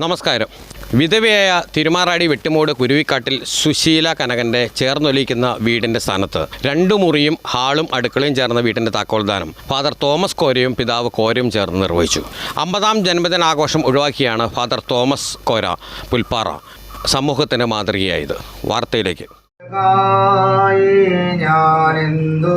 നമസ്കാരം. വിധവയായ തിരുമാറാടി വെട്ടിമൂട് കുരുവിക്കാട്ടിൽ സുശീല കനകന്റെ ചേർന്നൊലിക്കുന്ന വീടിന്റെ സ്ഥാനത്ത് രണ്ടു മുറിയും ഹാളും അടുക്കളയും ചേർന്ന വീടിന്റെ താക്കോൽദാനം ഫാദർ തോമസ് കോരയും പിതാവ് കോരയും ചേർന്ന് നിർവഹിച്ചു. അമ്പതാം ജന്മദിനാഘോഷം ഒഴിവാക്കിയാണ് ഫാദർ തോമസ് കോര പുൽപ്പാറ സമൂഹത്തിന് മാതൃകയായത്. വാർത്തയിലേക്ക്. ഞാനെന്തു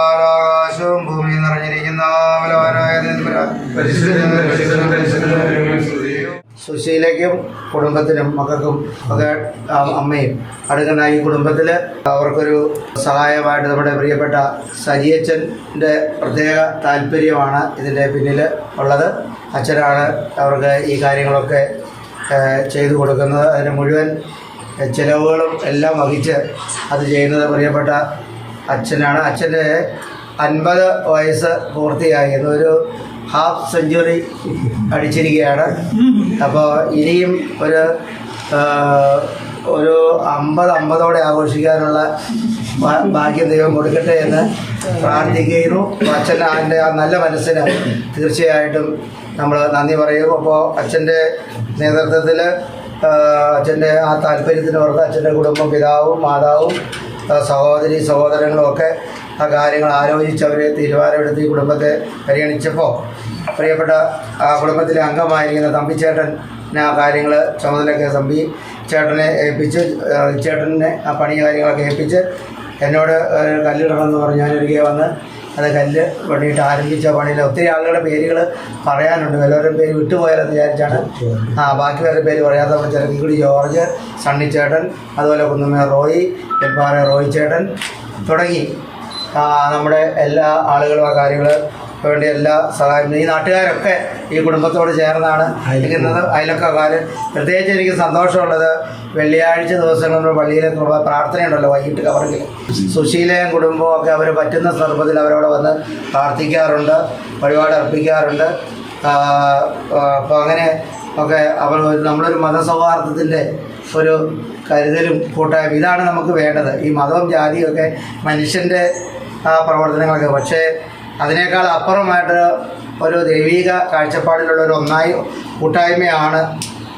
ആകാശവും ഭൂമിയും നിറഞ്ഞിരിക്കുന്ന സുശീലയ്ക്കും കുടുംബത്തിനും മക്കൾക്കും ഒക്കെ അമ്മയും അടുക്കുന്ന ഈ കുടുംബത്തിൽ അവർക്കൊരു സഹായമായിട്ട് നമ്മുടെ പ്രിയപ്പെട്ട സജിയച്ചന്റെ പ്രത്യേക താല്പര്യമാണ് ഇതിന്റെ പിന്നിൽ ഉള്ളത്. അച്ഛനാണ് അവർക്ക് ഈ കാര്യങ്ങളൊക്കെ ചെയ്തു കൊടുക്കുന്നത്. അതിന് മുഴുവൻ ചിലവുകളും എല്ലാം വഹിച്ച് അത് ചെയ്യുന്നത് പ്രിയപ്പെട്ട അച്ഛനാണ്. അച്ഛന്റെ അൻപത് വയസ്സ് പൂർത്തിയായി. ഒരു ഹാഫ് സെഞ്ചുറി അടിച്ചിരിക്കുകയാണ് അപ്പോൾ ഇനിയും ഒരു ഒരു അമ്പത് അമ്പതോടെ ആഘോഷിക്കാനുള്ള ഭാഗ്യം ദൈവം കൊടുക്കട്ടെ എന്ന് പ്രാർത്ഥിക്കുന്നു. അച്ഛൻ അതിന്റെ ആ നല്ല മനസ്സിന് തീർച്ചയായിട്ടും നമ്മൾ നന്ദി പറയും അപ്പോൾ അച്ഛന്റെ നേതൃത്വത്തിൽ അച്ഛന്റെ ആ താല്പര്യത്തിന് പുറത്ത് അച്ഛന്റെ കുടുംബം പിതാവും മാതാവും സഹോദരി സഹോദരങ്ങളും ഒക്കെ ആ കാര്യങ്ങൾ ആലോചിച്ച് അവർ തീരുമാനമെടുത്ത് ഈ കുടുംബത്തെ പരിഗണിച്ചപ്പോൾ പ്രിയപ്പെട്ട ആ കുടുംബത്തിലെ അംഗമായിരിക്കുന്ന തമ്പിച്ചേട്ടൻ ആ കാര്യങ്ങൾ ചുമതലയൊക്കെ തമ്പി ചേട്ടനെ ഏൽപ്പിച്ച് ചേട്ടനെ ആ പണി കാര്യങ്ങളൊക്കെ ഏൽപ്പിച്ച് എന്നോട് കല്ലിടണമെന്ന് പറഞ്ഞ് ഞാനൊരികെ വന്ന് അത് കല്ല് പണിയിട്ട് ആരംഭിച്ച പണിയിൽ ഒത്തിരി ആളുകളുടെ പേരുകൾ പറയാനുണ്ട്. എല്ലാവരുടെയും പേര് വിട്ടുപോയാലെന്ന് വിചാരിച്ചാണ്. ആ ബാക്കി പേര് നമ്മൾ ചെറുകിക്കുടി ജോർജ് സണ്ണിച്ചേട്ടൻ അതുപോലെ കുന്നമ്മ റോയി എൽപ്പാറ റോയി ചേട്ടൻ തുടങ്ങി. നമ്മുടെ എല്ലാ ആളുകളും ആ കാര്യങ്ങൾ വേണ്ടി എല്ലാ സഹായം ഈ നാട്ടുകാരൊക്കെ ഈ കുടുംബത്തോട് ചേർന്നാണ് ഇരിക്കുന്നത് അയലക്കാർ പ്രത്യേകിച്ച് എനിക്ക് സന്തോഷമുള്ളത് വെള്ളിയാഴ്ച ദിവസങ്ങളിൽ പള്ളിയിലെ കൃപ പ്രാർത്ഥനയുണ്ടല്ലോ വൈകിട്ട് കവറിൽ സുശീലയും കുടുംബവും ഒക്കെ അവർ പറ്റുന്ന സന്ദർഭത്തിൽ അവരവിടെ വന്ന് പ്രാർത്ഥിക്കാറുണ്ട് വഴിപാട് അർപ്പിക്കാറുണ്ട്. അപ്പോൾ അങ്ങനെ ഒക്കെ അവർ ഒരു- നമ്മളൊരു മതസൗഹാർദ്ദത്തിന്റെ ഒരു കരുതലും കൂട്ടായ്മ ഇതാണ് നമുക്ക് വേണ്ടത്. ഈ മതവും ജാതിയും ഒക്കെ മനുഷ്യന്റെ ആ പ്രവർത്തനങ്ങളൊക്കെ. പക്ഷേ അതിനേക്കാൾ അപ്പുറമായിട്ട് ഒരു ദൈവിക കാഴ്ചപ്പാടിലുള്ള ഒരു ഒന്നായി കൂട്ടായ്മയാണ്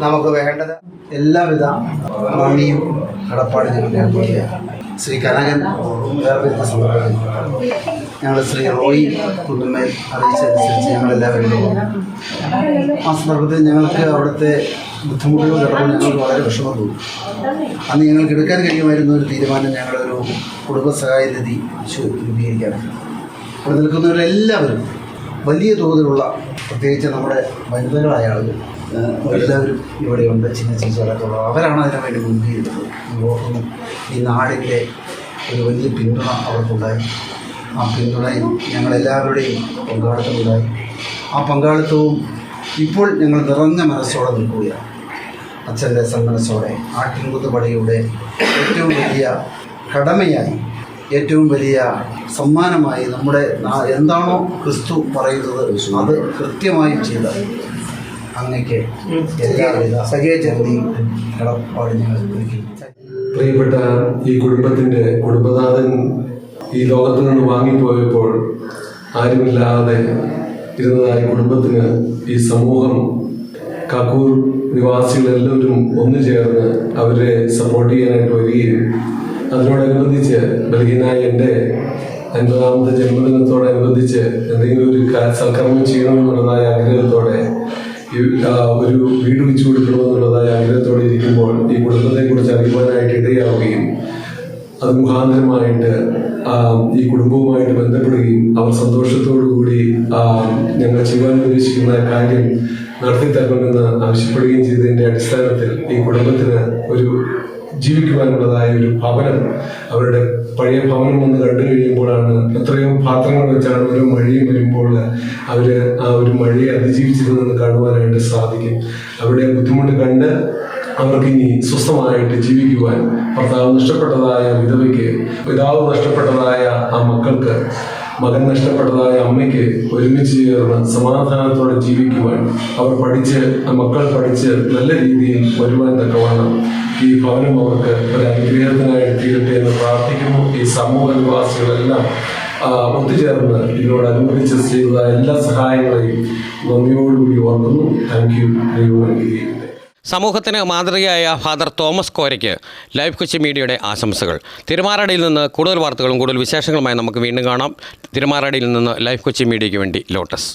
നമുക്ക് വേണ്ടത്. എല്ലാവിധ നന്ദിയും കടപ്പാട് ശ്രീ കനകൻ ഞങ്ങൾ ശ്രീ റോയി കുന്നുമേൽ അറിയിച്ചതനുസരിച്ച് ഞങ്ങളെല്ലാവരും ആ സന്ദർഭത്തിൽ ഞങ്ങൾക്ക് അവിടുത്തെ ബുദ്ധിമുട്ടുകൾ കണ്ടപ്പോൾ ഞങ്ങൾക്ക് വളരെ വിഷമം തോന്നി. അന്ന് ഞങ്ങൾക്ക് എടുക്കാൻ കഴിയുമായിരുന്ന ഒരു തീരുമാനം ഞങ്ങളൊരു കുടുംബസഹായ നിധി ശു- രൂപീകരിക്കാൻ അവിടെ നിൽക്കുന്നവരെല്ലാവരും വലിയ തോതിലുള്ള പ്രത്യേകിച്ച് നമ്മുടെ വനിതകളായ ആളുകൾ എല്ലാവരും ഇവിടെയുണ്ട്. ചിന്ന ചേച്ചികളൊക്കെയുള്ള അവരാണ് അതിനു വേണ്ടി ഈ ഓർക്കുന്നു ഈ നാടിന്റെ ഒരു വലിയ പിന്തുണ അവർക്കുണ്ടായി. ആ പിന്തുണയിൽ ഞങ്ങളെല്ലാവരുടെയും പങ്കാളിത്തമുണ്ടായി. ആ പങ്കാളിത്തവും ഇപ്പോൾ ഞങ്ങൾ നിറഞ്ഞ മനസ്സോടെ നിൽക്കുകയാണ്. അച്ഛന്റെ സന്മനസ്സോടെ ആട്ടിൻകുത്തുപടിയുടെ ഏറ്റവും വലിയ കടമയായി ഏറ്റവും വലിയ സമ്മാനമായി നമ്മുടെ എന്താണോ ക്രിസ്തു പറയുന്നത് അത് കൃത്യമായി ചെയ്ത അങ്ങക്ക് എല്ലാവിധ സഹചര്യയും കടപ്പാട് ഞങ്ങൾ പ്രിയപ്പെട്ട ഈ കുടുംബത്തിന്റെ കുടുംബനാഥൻ ഈ ലോകത്ത് നിന്ന് വാങ്ങിപ്പോയപ്പോൾ ആരുമില്ലാതെ ഇരുന്നതായി കുടുംബത്തിന് ഈ സമൂഹം കാക്കൂർ നിവാസികളെല്ലാവരും ഒന്നു ചേർന്ന് അവരെ സപ്പോർട്ട് ചെയ്യാനായിട്ട് വരികയും അതിനോടനുബന്ധിച്ച് ബലഹീനായ എന്റെ അൻപതാമത്തെ ജന്മദിനത്തോടനുബന്ധിച്ച് എന്തെങ്കിലും ഒരു സൽക്കർമ്മം ചെയ്യണമെന്നുള്ളതായ ആഗ്രഹത്തോടെ ഒരു വീട് വെച്ചു കൊടുക്കണമെന്നുള്ളതായ ആഗ്രഹത്തോടെ ഇരിക്കുമ്പോൾ ഈ കുടുംബത്തെക്കുറിച്ച് അറിയുവാനായിട്ട് ഇടയാവുകയും അത് മുഖാന്തരമായിട്ട് ഈ കുടുംബവുമായിട്ട് ബന്ധപ്പെടുകയും അവർ സന്തോഷത്തോടു കൂടി ആ, ഞങ്ങൾ ചെയ്യുവാൻ ഉദ്ദേശിക്കുന്ന കാര്യം നടത്തി തരണമെന്ന് ആവശ്യപ്പെടുകയും ചെയ്തതിന്റെ അടിസ്ഥാനത്തിൽ ഈ കുടുംബത്തിന് ഒരു ജീവിക്കുവാനുള്ളതായ ഒരു ഭവനം അവരുടെ പഴയ ഭവനം ഒന്ന് കണ്ടു കഴിയുമ്പോഴാണ് എത്രയോ പാത്രങ്ങൾ വെച്ചാണ് ഓരോ മഴയും വരുമ്പോൾ അവർ ആ ഒരു മഴയെ അതിജീവിച്ചിരുന്നെന്ന് കാണുവാനായിട്ട് സാധിക്കും. അവരുടെ ബുദ്ധിമുട്ട് കണ്ട് അവർക്ക് ഇനി സ്വസ്ഥമായിട്ട് ജീവിക്കുവാൻ ഭർത്താവ് നഷ്ടപ്പെട്ടതായ വിധവയ്ക്ക് പിതാവ് നഷ്ടപ്പെട്ടതായ ആ മക്കൾക്ക് മകൻ നഷ്ടപ്പെട്ടതായ അമ്മയ്ക്ക് ഒരുമിച്ച് ചേർന്ന് സമാധാനത്തോടെ ജീവിക്കുവാൻ അവർ പഠിച്ച് മക്കൾ പഠിച്ച് നല്ല രീതിയിൽ വരുവാൻ തക്കവണ്ണം ഈ ഭവനം അവർക്ക് ഒരു അനുഗ്രഹത്തിനായി തീരട്ടെ എന്ന് പ്രാർത്ഥിക്കുന്നു. ഈ സമൂഹ നിവാസികളെല്ലാം ഒത്തുചേർന്ന് ഇതിനോട് അനുബന്ധിച്ച് ചെയ്ത എല്ലാ സഹായങ്ങളെയും നന്ദിയോടുകൂടി ഓർക്കുന്നു. താങ്ക് യു ദൈവം സമൂഹത്തിന് മാതൃകയായ ഫാദർ തോമസ് കോരയ്ക്ക് ലൈഫ് കൊച്ചി മീഡിയയുടെ ആശംസകൾ. തിരുമാറാടിയിൽ നിന്ന് കൂടുതൽ വാർത്തകളും കൂടുതൽ വിശേഷങ്ങളുമായി നമുക്ക് വീണ്ടും കാണാം. തിരുമാറാടിയിൽ നിന്ന് ലൈഫ് കൊച്ചി മീഡിയയ്ക്ക് വേണ്ടി ലോട്ടസ്.